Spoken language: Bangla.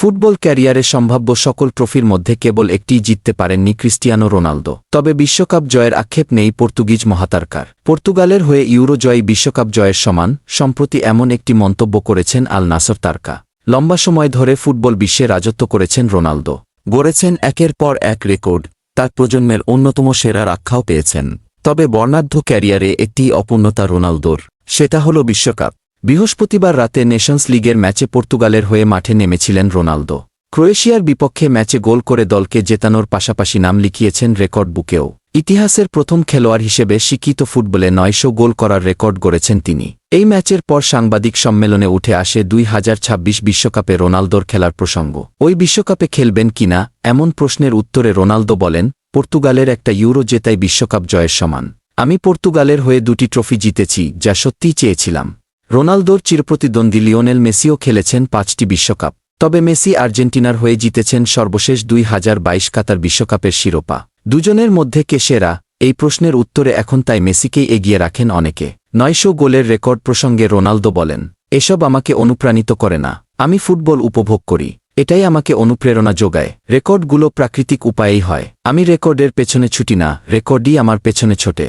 ফুটবল ক্যারিয়ারে সম্ভাব্য সকল ট্রফির মধ্যে কেবল একটিই জিততে পারেননি ক্রিস্টিয়ানো রোনালদো। তবে বিশ্বকাপ জয়ের আক্ষেপ নেই পর্তুগিজ মহাতারকার। পর্তুগালের হয়ে ইউরো জয়ী বিশ্বকাপ জয়ের সমান, সম্প্রতি এমন একটি মন্তব্য করেছেন আল নাসর তারকা। লম্বা সময় ধরে ফুটবল বিশ্বে রাজত্ব করেছেন রোনালদো। গড়েছেন একের পর এক রেকর্ড, তার প্রজন্মের অন্যতম সেরার আখ্যাও পেয়েছেন। তবে বর্ণাঢ্য ক্যারিয়ারে একটি অপূর্ণতা রোনালদোর, সেটা হল বিশ্বকাপ। বৃহস্পতিবার রাতে নেশনস লিগের ম্যাচে পর্তুগালের হয়ে মাঠে নেমেছিলেন রোনালদো। ক্রোয়েশিয়ার বিপক্ষে ম্যাচে গোল করে দলকে জেতানোর পাশাপাশি নাম লিখিয়েছেন রেকর্ড বুকেও। ইতিহাসের প্রথম খেলোয়াড় হিসেবে শিক্ষিত ফুটবলে নয়শো গোল করার রেকর্ড গড়েছেন তিনি। এই ম্যাচের পর সাংবাদিক সম্মেলনে উঠে আসে দুই বিশ্বকাপে রোনালদোর খেলার প্রসঙ্গ। ওই বিশ্বকাপে খেলবেন কিনা এমন প্রশ্নের উত্তরে রোনালদো বলেন, পর্তুগালের একটা ইউরো জেতাই বিশ্বকাপ জয়ের সমান। আমি পর্তুগালের হয়ে দুটি ট্রফি জিতেছি, যা সত্যিই চেয়েছিলাম। রোনালদোর চিরপ্রতিদ্বন্দ্বী লিওনেল মেসিও খেলেছেন পাঁচটি বিশ্বকাপ, তবে মেসি আর্জেন্টিনার হয়ে জিতেছেন সর্বশেষ দুই হাজার বাইশ কাতার বিশ্বকাপের শিরোপা। দুজনের মধ্যে কে সেরা? এই প্রশ্নের উত্তরে এখন তাই মেসিকেই এগিয়ে রাখেন অনেকে। নয়শো গোলের রেকর্ড প্রসঙ্গে রোনালদো বলেন, এসব আমাকে অনুপ্রাণিত করে না। আমি ফুটবল উপভোগ করি। এটাই আমাকে অনুপ্রেরণা যোগায়। রেকর্ডগুলো প্রাকৃতিক উপায়েই হয়। আমি রেকর্ডের পেছনে ছুটি না। রেকর্ডই আমার পেছনে ছোটে।